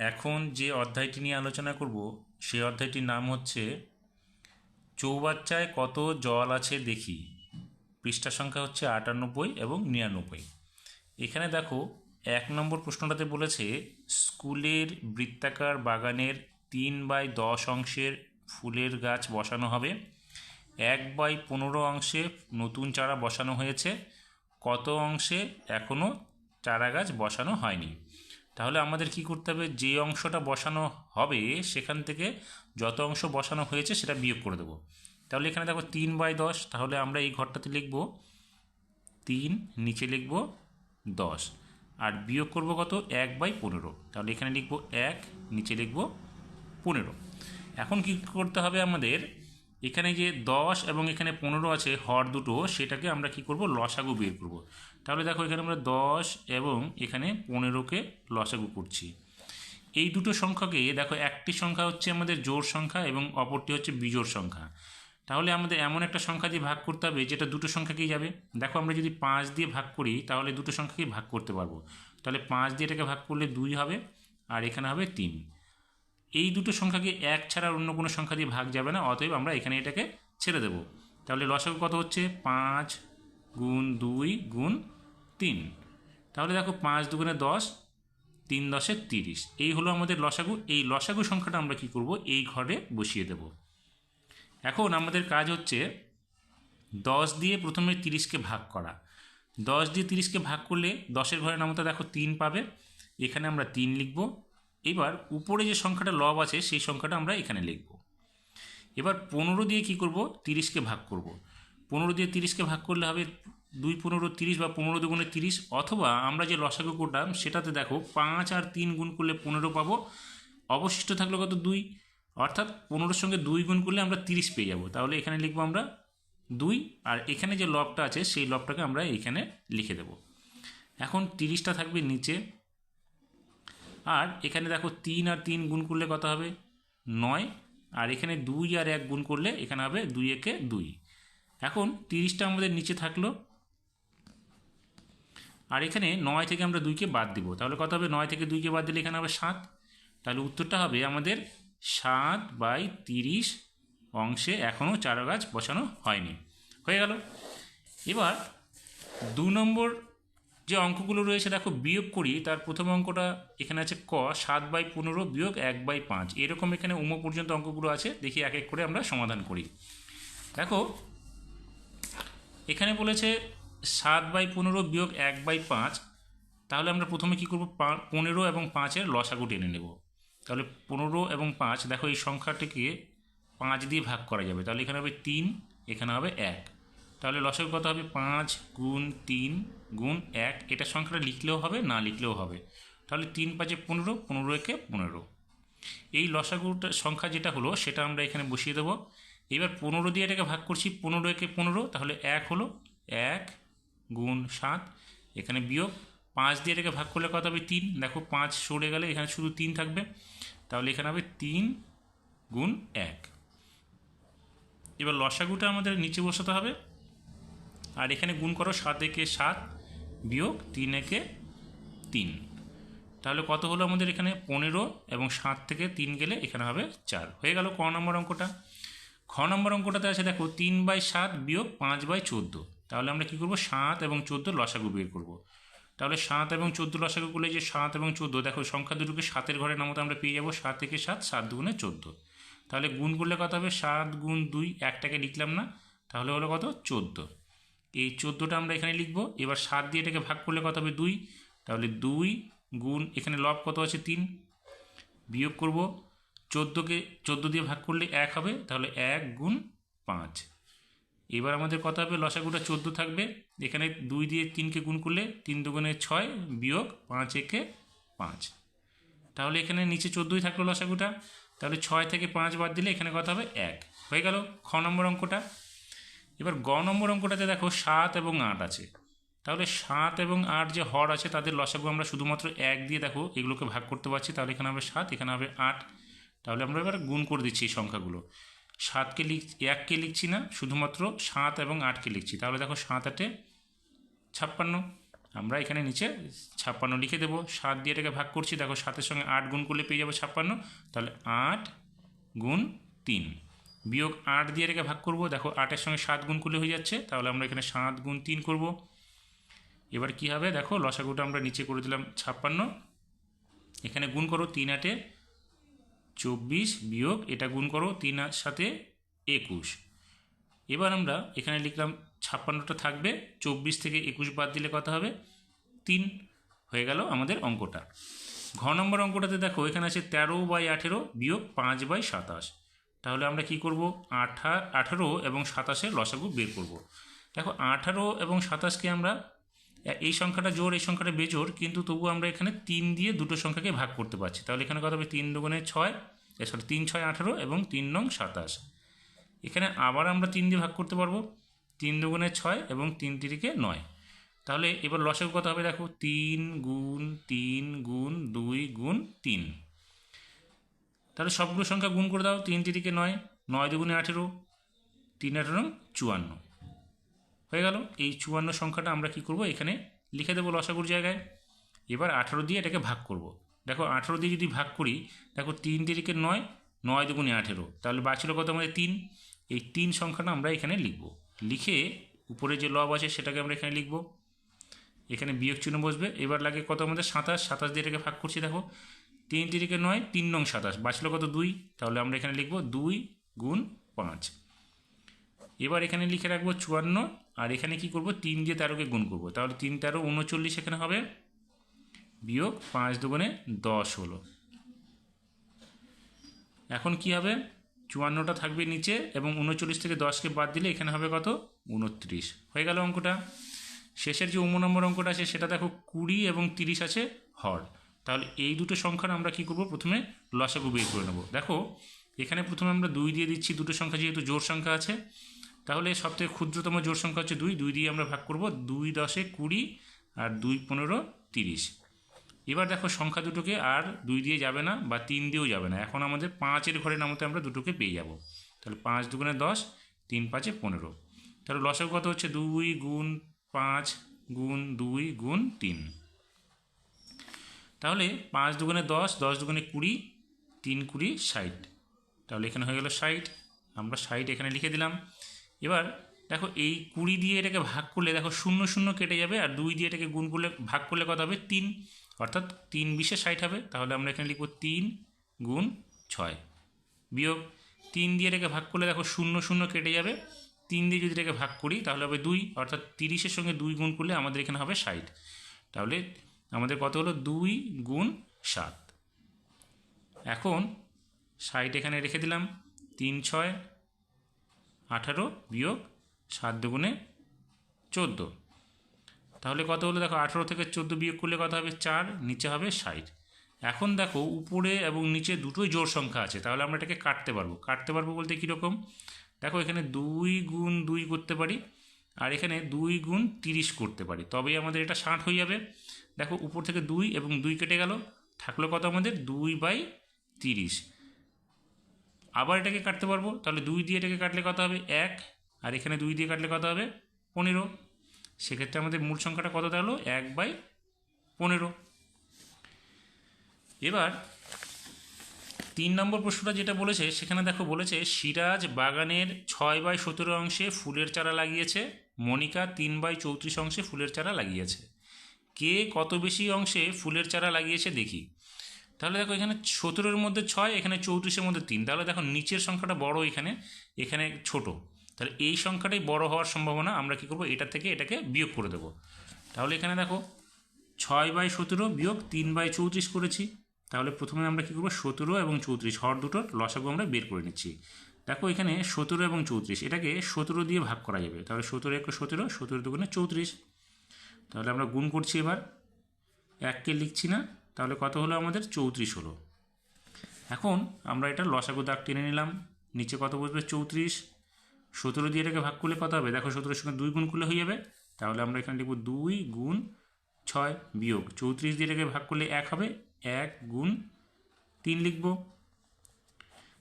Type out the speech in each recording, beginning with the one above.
এখন যে অধ্যায়টি নিয়ে আলোচনা করব, সেই অধ্যায়টির নাম হচ্ছে, চৌবাচ্চায় কত জল আছে দেখি। পৃষ্ঠা সংখ্যা হচ্ছে আটানব্বই এবং নিরানব্বই। এখানে দেখো, এক নম্বর প্রশ্নটাতে বলেছে, স্কুলের বৃত্তাকার বাগানের তিন বাই দশ অংশের ফুলের গাছ বসানো হবে, এক বাই পনেরো অংশে নতুন চারা বসানো হয়েছে, কত অংশে এখনও চারা গাছ বসানো হয়নি। তাহলে আমাদের কি করতে হবে? যে অংশটা বসানো হবে, সেখান থেকে যত অংশ বসানো হয়েছে, সেটা বিয়োগ করে দেবো। তাহলে এখানে দেখো তিন বাই দশ, তাহলে আমরা এই ঘরটাতে লিখব তিন, নিচে লিখব দশ। আর বিয়োগ করব কত? এক বাই পনেরো। তাহলে এখানে লিখব এক, নিচে লিখব পনেরো। এখন কি করতে হবে আমাদের? এখানে যে দশ এবং এখানে পনেরো আছে, হর দুটো, সেটাকে আমরা কি করব? লসাগু বের করব। তাহলে দেখো এখানে আমরা দশ এবং এখানে পনেরোকে লসাগু করছি। এই দুটো সংখ্যাকে, দেখো একটি সংখ্যা হচ্ছে আমাদের জোর সংখ্যা এবং অপরটি হচ্ছে বিজোড় সংখ্যা। তাহলে আমাদের এমন একটা সংখ্যা দিয়ে ভাগ করতে হবে যেটা দুটো সংখ্যাকেই যাবে। দেখো আমরা যদি পাঁচ দিয়ে ভাগ করি, তাহলে দুটো সংখ্যাকেই ভাগ করতে পারব। তাহলে পাঁচ দিয়ে এটাকে ভাগ করলে দুই হবে আর এখানে হবে তিন। এই দুটো সংখ্যাকে এক ছাড়া অন্য কোনো সংখ্যা দিয়ে ভাগ যাবে না, অতএব আমরা এখানে এটাকে ছেড়ে দেব। তাহলে লসাগু কত হচ্ছে? পাঁচ গুণ দুই গুণ তিন। তাহলে দেখো পাঁচ দুগুণে দশ, তিন দশে তিরিশ। এই হলো আমাদের লসাগু। এই লসাগু সংখ্যাটা আমরা কি করব? এই ঘরে বসিয়ে দেব। এখন আমাদের কাজ হচ্ছে দশ দিয়ে প্রথমে তিরিশকে ভাগ করা। দশ দিয়ে তিরিশকে ভাগ করলে দশের ঘরের নামতা দেখো তিন পাবে। এখানে আমরা তিন লিখব। এবার উপরে যে সংখ্যাটা লব আছে, সেই সংখ্যাটা আমরা এখানে লিখব। এবার পনেরো দিয়ে কি করব? তিরিশকে ভাগ করব। পনেরো দিয়ে তিরিশকে ভাগ করলে হবে দুই পনেরো তিরিশ বা পনেরো দুগুণে তিরিশ, অথবা আমরা যে লসাগু করলাম, সেটাতে দেখো পাঁচ আর তিন গুণ করলে পনেরো পাবো। অবশিষ্ট থাকল কত? দুই। অর্থাৎ পনেরোর সঙ্গে দুই গুণ করলে আমরা তিরিশ পেয়ে যাব। তাহলে এখানে লিখব আমরা দুই, আর এখানে যে লবটা আছে, সেই লবটাকে আমরা এখানে লিখে দেব। এখন তিরিশটা থাকবে নিচে। আর এখানে দেখো তিন আর তিন গুণ করলে কত হবে? নয়। আর এখানে দুই আর এক গুণ করলে এখানে হবে দুই একে দুই। এখন তিরিশটা আমাদের নিচে থাকল। আর এখানে নয় থেকে আমরা দুইকে বাদ দিব। তাহলে কত হবে? নয় থেকে দুইকে বাদ দিলে এখানে হবে সাত। তাহলে উত্তরটা হবে আমাদের সাত বাই তিরিশ অংশে এখনও চারা গাছ বসানো হয়নি। হয়ে গেল। এবার দু নম্বর যে অঙ্কগুলো রয়েছে, দেখো বিয়োগ করি, তার প্রথম অঙ্কটা এখানে আছে ক, সাত বাই পনেরো বিয়োগ এক বাই পাঁচ। এরকম এখানে উম পর্যন্ত অঙ্কগুলো আছে, দেখি এক এক করে আমরা সমাধান করি। দেখো, এখানে বলেছে সাত বাই পনেরো বিয়োগ এক বাই পাঁচ, তাহলে আমরা প্রথমে কী করব? পনেরো এবং পাঁচের লসাগু টেনে নেব। তাহলে পনেরো এবং পাঁচ, দেখো এই সংখ্যাটিকে পাঁচ দিয়ে ভাগ করা যাবে। তাহলে এখানে হবে তিন, এখানে হবে এক। তাহলে লসাগু কত হবে? পাঁচ গুণ তিন গুণ এক। এটা সংখ্যাটা লিখলেও হবে, না লিখলেও হবে। তাহলে তিন পাঁচে পনেরো পনেরো একে পনেরো। এই লসাগুটা, সংখ্যা যেটা হলো, সেটা আমরা এখানে বসিয়ে দেবো। এবার পনেরো দিয়ে এটাকে ভাগ করছি, পনেরো একে পনেরো, তাহলে এক হলো এক গুণ সাত, এখানে বিয়োগ। পাঁচ দিয়ে এটাকে ভাগ করলে কত হবে? তিন। দেখো, পাঁচ সরে গেলে এখানে শুধু তিন থাকবে। তাহলে এখানে হবে তিন গুণ এক। এবার লসাগুটা আমাদের নিচে বসাতে হবে। আর এখানে গুণ করো সাত একে সাত বিয়োগ তিন একে তিন। তাহলে কত হলো আমাদের এখানে? পনেরো এবং সাত থেকে তিন গেলে এখানে হবে চার। হয়ে গেল ক নম্বর অঙ্কটা। খ নম্বর অঙ্কটাতে আছে, দেখো, তিন বাই সাত বিয়োগ পাঁচ বাই চোদ্দ। তাহলে আমরা কী করব? সাত এবং চোদ্দ লসাগু বের করব। তাহলে সাত এবং চোদ্দ লসাগু করলে যে সাত এবং চোদ্দ, দেখো সংখ্যা দুটোকে সাতের ঘরে নামতে আমরা পেয়ে যাব, সাত থেকে সাত সাত দুগুণে চোদ্দ। তাহলে গুণ করলে কত হবে? সাত গুণ দুই, একটাকে লিখলাম না, তাহলে হলো কত? চোদ্দ। এই চোদ্দোটা আমরা এখানে লিখব, এবার সাত দিয়ে এটাকে ভাগ করলে কত হবে? দুই। তাহলে দুই গুণ, এখানে লব কত আছে? তিন। বিয়োগ করব, চোদ্দোকে, চোদ্দ দিয়ে ভাগ করলে এক হবে, তাহলে এক গুণ পাঁচ। এবার আমাদের কত হবে লসাগুটা চোদ্দ থাকবে। এখানে দুই দিয়ে তিনকে গুণ করলে তিন দুগুণে ছয় বিয়োগ পাঁচ একে পাঁচ। তাহলে এখানে নিচে চোদ্দোই থাকল লসাগুটা। তাহলে ছয় থেকে পাঁচ বাদ দিলে এখানে কত হবে এক। হয়ে গেল খ নম্বর অঙ্কটা। এবার গ নম্বর অঙ্কটাতে দেখো সাত এবং আট আছে। তাহলে সাত এবং আট যে হর আছে, তাদের লসাগু আমরা শুধুমাত্র এক দিয়ে দেখো, এগুলোকে ভাগ করতে পারছি। তাহলে এখানে হবে সাত, এখানে হবে আট। তাহলে আমরা এবার গুণ করে দিচ্ছি এই সংখ্যাগুলো। সাতকে লিখ, এককে লিখছি না, শুধুমাত্র সাত এবং আটকে লিখছি। তাহলে দেখো সাত আটে ছাপ্পান্ন। আমরা এখানে নিচে ছাপ্পান্ন লিখে দেবো। সাত দিয়ে এটাকে ভাগ করছি, দেখো সাতের সঙ্গে আট গুণ করলে পেয়ে যাব ছাপ্পান্ন। তাহলে আট গুণ তিন। বিয়োগ আট দিয়ে এটাকে ভাগ করব, দেখো আটের সঙ্গে সাত গুণ করলে হয়ে যাচ্ছে। তাহলে আমরা এখানে সাত গুণ তিন করব। এবার কি হবে? দেখো লসাগুটা আমরা নিচে করে দিলাম ছাপ্পান্ন। এখানে গুণ করো তিন আটে চব্বিশ বিয়োগ, এটা গুণ করো তিন সাথে একুশ। এবার আমরা এখানে লিখলাম ছাপ্পান্নটা থাকবে, চব্বিশ থেকে একুশ বাদ দিলে কত হবে? তিন হয়ে গেল আমাদের অঙ্কটা। ঘ নম্বর অঙ্কটাতে দেখো, এখানে আছে তেরো বাই আঠেরো বিয়োগ পাঁচ বাই সাতাশ। তাহলে আমরা কি করব? আঠা, আঠারো এবং সাতাশের লসাগু বের করব। দেখো, আঠারো এবং সাতাশকে আমরা এই সংখ্যাটা জোর, এই সংখ্যাটা বেজোর, কিন্তু তবু আমরা এখানে তিন দিয়ে দুটো সংখ্যাকে ভাগ করতে পারছি। তাহলে এখানে কত হবে? তিন দুগুণে ছয় সরি, তিন ছয় আঠারো এবং তিন নং সাতাশ। এখানে আবার আমরা তিন দিয়ে ভাগ করতে পারব। তিন দুগুণে ছয় এবং তিন তিরিকে নয়। তাহলে এবার লসের কত হবে দেখো? তিন গুণ তিন গুণ দুই গুণ তিন। তাহলে সবগুলো সংখ্যা গুণ করে দাও। তিন তিরিকে নয় নয় দুগুণে আঠেরো, তিন আঠেরো, চুয়ান্ন। হয়ে গেল। এই চুয়ান্ন সংখ্যাটা আমরা কি করব? এখানে লিখে দেবো লসাগুর জায়গায়। এবার আঠারো দিয়ে এটাকে ভাগ করব। দেখো, আঠেরো দিয়ে যদি ভাগ করি, দেখো তিন তিরিকে নয় নয় দুগুণে আঠেরো। তাহলে বাঁচলো কত আমাদের তিন? এই তিন সংখ্যাটা আমরা এখানে লিখব। লিখে উপরে যে লব আছে, সেটাকে আমরা এখানে লিখব। এখানে বিয়োগ চিহ্ন বসবে। এবার লাগে কত আমাদের? সাতাশ। সাতাশ দিয়ে এটাকে ভাগ করছি, দেখো। তিন তিরিকে নয়, তিন নং সাতাশ। বাঁচলো কত? দুই। তাহলে আমরা এখানে লিখব দুই গুণ পাঁচ। এবার এখানে লিখে রাখব চুয়ান্ন, আর এখানে কি করব? তিন দিয়ে তেরোকে গুণ করব। তাহলে তিন, তেরো, উনচল্লিশ এখানে হবে। বিয়োগ পাঁচ দুগুণে দশ হলো। এখন কি হবে? চুয়ান্নটা থাকবে নিচে এবং উনচল্লিশ থেকে দশকে বাদ দিলে এখানে হবে কত? উনত্রিশ। হয়ে গেল অঙ্কটা। শেষের যে উম নম্বর অঙ্কটা আছে, সেটা দেখো কুড়ি এবং তিরিশ আছে হর। তাহলে এই দুটো সংখ্যার আমরা কি করব? প্রথমে লসাগু বের করে নেব। দেখো, এখানে প্রথমে আমরা দুই দিয়ে দিচ্ছি, দুটো সংখ্যা যেহেতু জোর সংখ্যা আছে তাহলে সবথেকে ক্ষুদ্রতম জোর সংখ্যা হচ্ছে দুই। দুই দিয়ে আমরা ভাগ করব দুই দশে কুড়ি আর দুই পনেরো তিরিশ। এবার দেখো সংখ্যা দুটোকে আর দুই দিয়ে যাবে না বা তিন দিয়েও যাবে না। এখন আমাদের পাঁচের ঘরে নামতে আমরা দুটোকে পেয়ে যাব। তাহলে পাঁচ দুগুণে দশ, তিন পাঁচে পনেরো। তাহলে লসক কত হচ্ছে? দুই গুণ পাঁচ গুণ দুই গুণ তিন। তাহলে পাঁচ দুগুণে দশ দশ দুগুণে কুড়ি, তিন কুড়ি ষাট। তাহলে এখানে হয়ে গেল ষাট। আমরা ষাট এখানে লিখে দিলাম। এবার দেখো এই কুড়ি দিয়ে এটাকে ভাগ করলে দেখো শূন্য শূন্য কেটে যাবে আর দুই দিয়ে এটাকে গুণ করলে, ভাগ করলে কত হবে? তিন। অর্থাৎ তিন বিশে ষাট হবে। তাহলে আমরা এখানে লিখব তিন গুণ ছয়। বিয়োগ তিন দিয়ে এটাকে ভাগ করলে দেখো শূন্য শূন্য কেটে যাবে। তিন দিয়ে যদি এটাকে ভাগ করি, তাহলে হবে দুই। অর্থাৎ তিরিশের সঙ্গে দুই গুণ করলে আমাদের এখানে হবে ষাট। তাহলে আমাদের কত হলো? দুই গুণ সাত। এখন ষাট এখানে রেখে দিলাম। তিন ছয় আঠারো বিয়োগ সাত দুগুণে চোদ্দ। তাহলে কত হলো দেখো, আঠারো থেকে চোদ্দ বিয়োগ করলে কত হবে? চার, নিচে হবে ষাট। এখন দেখো, উপরে এবং নিচে দুটোই জোর সংখ্যা আছে, তাহলে আমরা এটাকে কাটতে পারব। কাটতে পারব বলতে কীরকম? দেখো, এখানে দুই গুণ দুই করতে পারি, আর এখানে দুই গুণ তিরিশ করতে পারি। তবেই আমাদের এটা ষাট হয়ে যাবে। দেখো, উপর থেকে দুই এবং দুই কেটে গেল, থাকল কত আমাদের? দুই বাই তিরিশ। আবার এটাকে কাটতে পারব, তাহলে দুই দিয়ে এটাকে কাটলে কত হবে? এক। আর এখানে দুই দিয়ে কাটলে কত হবে? পনেরো। সেক্ষেত্রে আমাদের মূল সংখ্যাটা কত দাঁড়াল? এক বাই পনেরো। এবার তিন নম্বর প্রশ্নটা যেটা বলেছে, সেখানে দেখো বলেছে, সিরাজ বাগানের ছয় বাই সতেরো অংশে ফুলের চারা লাগিয়েছে, মনিকা তিন বাই চৌত্রিশ অংশে ফুলের চারা লাগিয়েছে। কে কত বেশি অংশে ফুলের চারা লাগিয়েছে দেখি। তাহলে দেখো এখানে সতেরোর মধ্যে ছয়, এখানে চৌত্রিশের মধ্যে তিন। তাহলে দেখো নিচের সংখ্যাটা বড় এখানে এখানে ছোট। তাহলে এই সংখ্যাটাই বড় হওয়ার সম্ভাবনা, আমরা কী করব? এটা থেকে এটাকে বিয়োগ করে দেবো। তাহলে এখানে দেখো ছয় বাই সতেরো বিয়োগ তিন বাই চৌত্রিশ করেছি। তাহলে প্রথমে আমরা কী করব? সতেরো এবং চৌত্রিশ হর দুটোর লসাগু আমরা বের করে নিচ্ছি। দেখো এখানে সতেরো এবং চৌত্রিশ, এটাকে সতেরো দিয়ে ভাগ করা যাবে। তাহলে সতেরো এক সতেরো সতেরো দুগুণে চৌত্রিশ। তাহলে আমরা গুণ করছি এবার। এককে লিখছি না তাহলে কত হলো আমাদের? চৌত্রিশ হলো। এখন আমরা এটা লসাগু দাগ টেনে নিলাম। নিচে কত বসবে? চৌত্রিশ। সতেরো দিয়ে এটাকে ভাগ করলে কত হবে? দেখো সতেরোর সঙ্গে দুই গুণ করলে হয়ে যাবে। তাহলে আমরা এখানে লিখব দুই গুণ ছয় বিয়োগ। চৌত্রিশ দিয়ে এটাকে ভাগ করলে এক হবে। এক গুণ তিন লিখব।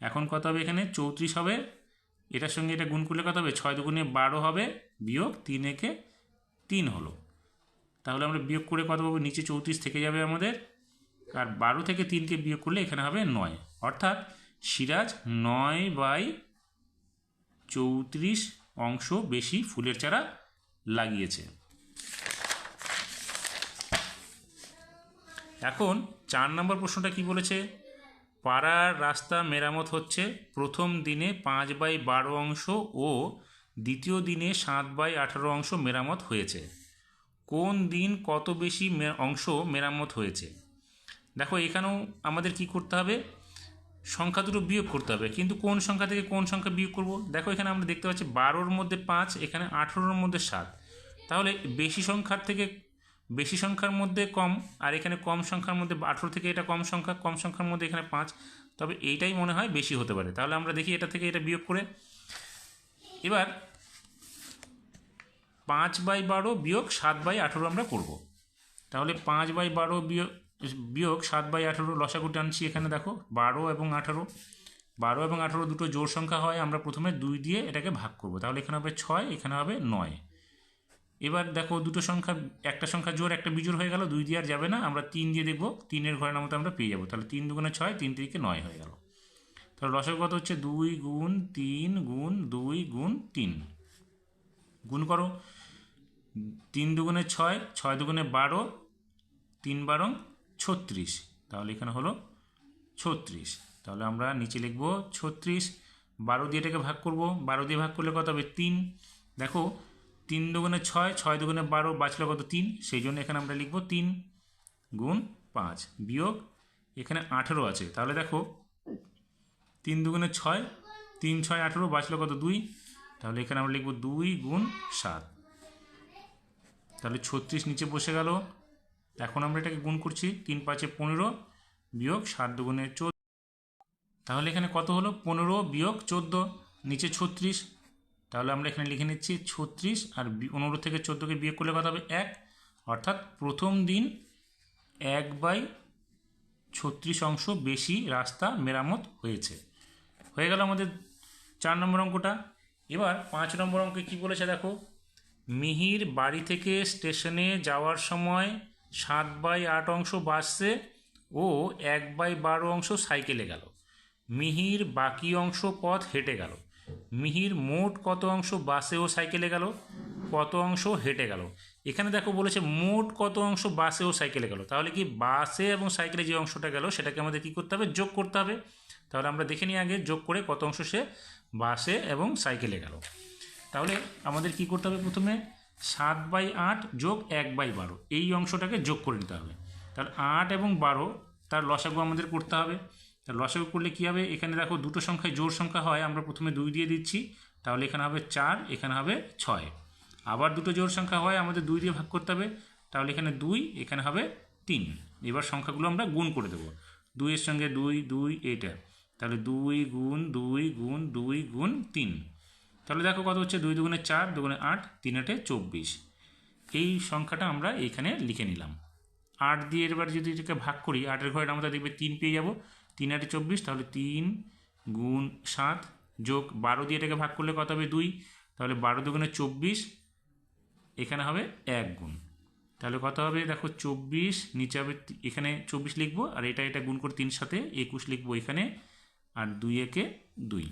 এখন কত হবে এখানে? চৌত্রিশ হবে। এটার সঙ্গে এটা গুণ করলে কত হবে? ছয় দুগুণে বারো হবে। বিয়োগ তিন একে তিন হলো। তাহলে আমরা বিয়োগ করে কত পাবো? নিচে চৌত্রিশ থেকে যাবে আমাদের। আর বারো থেকে তিনকে বিয়োগ করলে এখানে হবে নয়। অর্থাৎ সিরাজ নয় বাই চৌত্রিশ অংশ বেশি ফুলের চারা লাগিয়েছে। এখন চার নম্বর প্রশ্নটা কি বলেছে? পাড়ার রাস্তা মেরামত হচ্ছে প্রথম দিনে পাঁচ বাই বারো অংশ ও দ্বিতীয় দিনে সাত বাই আঠারো অংশ মেরামত হয়েছে। কোন দিন কত বেশি অংশ মেরামত হয়েছে? দেখো, এখানেও আমাদের কি করতে হবে? সংখ্যা দুটো বিয়োগ করতে হবে। কিন্তু কোন সংখ্যা থেকে কোন সংখ্যা বিয়োগ করব? দেখো, এখানে আমরা দেখতে পাচ্ছি বারোর মধ্যে পাঁচ, এখানে আঠেরোর মধ্যে সাত। তাহলে বেশি সংখ্যার থেকে, বেশি সংখ্যার মধ্যে কম, আর এখানে কম সংখ্যার মধ্যে আঠেরো থেকে এটা কম সংখ্যা, কম সংখ্যার মধ্যে এখানে পাঁচ। তবে এইটাই মনে হয় বেশি হতে পারে। তাহলে আমরা দেখি এটা থেকে এটা বিয়োগ করে। এবার পাঁচ বাই বারো বিয়োগ সাত বাই আঠেরো আমরা করব। তাহলে পাঁচ বাই বারো বিয়োগ বিয়োগ সাত বাই আঠেরো লসাগু টানছি এখানে দেখো, বারো এবং আঠারো। বারো এবং আঠারো দুটো জোর সংখ্যা হয়, আমরা প্রথমে দুই দিয়ে এটাকে ভাগ করব। তাহলে এখানে হবে ছয়, এখানে হবে নয়। এবার দেখো দুটো সংখ্যা, একটা সংখ্যা জোর একটা বিজোর হয়ে গেল, দুই দিয়ে আর যাবে না, আমরা তিন দিয়ে দেখব, তিনের ঘরের নামতে আমরা পেয়ে যাব। তাহলে তিন দুগুণে ছয়, তিন থেকে নয় হয়ে গেল। তাহলে লসাগু কত হচ্ছে? দুই গুণ তিন গুণ দুই গুণ তিন। গুণ করো। তিন দুগুণে ছয় ছয় দুগুণে বারো, তিন বারং ছত্রিশ। তাহলে এখানে হলো ছত্রিশ। তাহলে আমরা নিচে লিখব ছত্রিশ। বারো দিয়ে এটাকে ভাগ করব। বারো দিয়ে ভাগ করলে কত হবে? তিন। দেখো, তিন দুগুণে ছয় ছয় দুগুণে বারো, বাঁচলে কত? তিন। সেই জন্য এখানে আমরা লিখব তিন গুণ পাঁচ বিয়োগ এখানে আঠেরো আছে। তাহলে দেখো, তিন দুগুণে ছয়, তিন ছয় আঠেরো, বাঁচলে কত? দুই। তাহলে এখানে আমরা লিখব দুই গুণ সাত। তাহলে ছত্রিশ নিচে বসে গেল। এখন আমরা এটাকে গুণ করছি তিন পাঁচে পনেরো বিয়োগ সাত দুগুণে চোদ্দ। তাহলে এখানে কত হলো? পনেরো বিয়োগ চোদ্দ, নিচে ছত্রিশ। তাহলে আমরা এখানে লিখে নিচ্ছি ছত্রিশ আর পনেরো থেকে চোদ্দোকে বিয়োগ করলে কত হবে? এক। অর্থাৎ প্রথম দিন এক বাই ছত্রিশ অংশ বেশি রাস্তা মেরামত হয়েছে। হয়ে গেল আমাদের চার নম্বর অঙ্কটা। এবার পাঁচ নম্বর অঙ্কে কী বলেছে দেখো? মিহির বাড়ি থেকে স্টেশনে যাওয়ার সময় সাত বাই আট অংশ বাসে ও এক বাই বারো অংশ সাইকেলে গেল। মিহির বাকি অংশ পথ হেঁটে গেল। মিহির মোট কত অংশ বাসে ও সাইকেলে গেল? কত অংশ হেঁটে গেল? এখানে দেখো বলেছে মোট কত অংশ বাসে ও সাইকেলে গেল। তাহলে কি বাসে এবং সাইকেলে যে অংশটা গেল, সেটাকে আমাদের কী করতে হবে? যোগ করতে হবে। তাহলে আমরা দেখে নিই আগে যোগ করে কত অংশ সে বাসে এবং সাইকেলে গেল। তাহলে আমাদের কি করতে হবে প্রথমে? সাত বাই আট যোগ এক বাই বারো। এই অংশটাকে যোগ করে নিতে হবে। তাহলে আট এবং বারো, তার লসাগু আমাদের করতে হবে। তার লসাগু করলে কী হবে? এখানে দেখো দুটো সংখ্যায় জোর সংখ্যা হয়, আমরা প্রথমে দুই দিয়ে দিচ্ছি। তাহলে এখানে হবে চার, এখানে হবে ছয়। আবার দুটো জোর সংখ্যা হয়, আমাদের দুই দিয়ে ভাগ করতে হবে। তাহলে এখানে দুই, এখানে হবে তিন। এবার সংখ্যাগুলো আমরা গুণ করে দেবো। দুইয়ের সঙ্গে দুই দুই, এটা। তাহলে দুই গুণ দুই গুণ দুই গুণ, তিন। তাহলে দেখো কত হচ্ছে? দুই দুগুণে চার, দুগুণে আট, তিন আটে চব্বিশ। এই সংখ্যাটা আমরা এইখানে লিখে নিলাম। আট দিয়ে এবার যদি এটাকে ভাগ করি, আটের ঘরে আমরা দেখবে তিন পেয়ে যাব। তিন আটে চব্বিশ, তাহলে তিন গুণ সাত যোগ বারো দিয়ে এটাকে ভাগ করলে কত হবে? দুই। তাহলে বারো দুগুণে চব্বিশ, এখানে হবে এক গুণ। তাহলে কত হবে? দেখো চব্বিশ, নিচে হবে এখানে চব্বিশ লিখব, আর এটা এটা গুণ করে তিন সাথে একুশ লিখব এখানে, আর দুই একে দুই।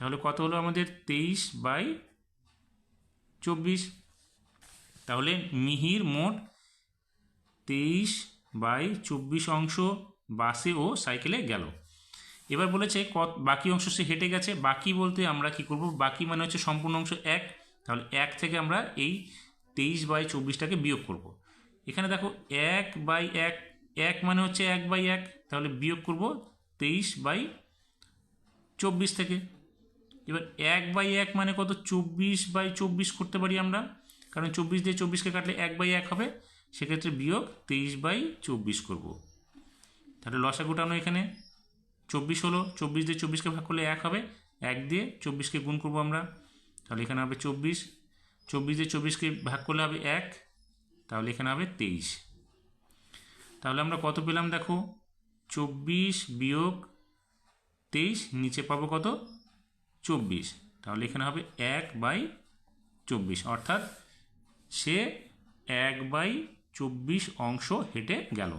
তাহলে কত হলো আমাদের? তেইশ বাই চব্বিশ। তাহলে মিহির মোট তেইশ বাই চব্বিশ অংশ বাসে ও সাইকেলে গেল। এবার বলেছে কত, বাকি অংশ সে হেঁটে গেছে। বাকি বলতে আমরা কি করব? বাকি মানে হচ্ছে সম্পূর্ণ অংশ এক। তাহলে এক থেকে আমরা এই তেইশ বাই চব্বিশটাকে বিয়োগ করব। এখানে দেখো এক বাই এক এক মানে হচ্ছে এক বাই এক। তাহলে বিয়োগ করব তেইশ বাই চব্বিশ থেকে। এবার এক বাই এক মানে কত? চব্বিশ বাই চব্বিশ করতে পারি আমরা। কারণ চব্বিশ দিয়ে চব্বিশকে কাটলে এক বাই এক হবে। সেক্ষেত্রে বিয়োগ তেইশ বাই চব্বিশ করব। তাহলে লসা গোটানো এখানে। চব্বিশ হলো, চব্বিশ দিয়ে চব্বিশকে ভাগ করলে এক হবে। এক দিয়ে চব্বিশকে গুণ করব আমরা। তাহলে এখানে হবে চব্বিশ। চব্বিশ দিয়ে চব্বিশকে ভাগ করলে হবে এক। তাহলে এখানে হবে তেইশ। তাহলে আমরা কত পেলাম দেখো? চব্বিশ বিয়োগ তেইশ, নিচে পাবো কত? চব্বিশ। তাহলে এখানে হবে এক বাই চব্বিশ। অর্থাৎ সে এক বাই চব্বিশ অংশ হেঁটে গেল।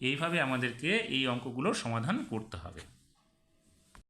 এইভাবে আমাদেরকে এই অঙ্কগুলোর সমাধান করতে হবে।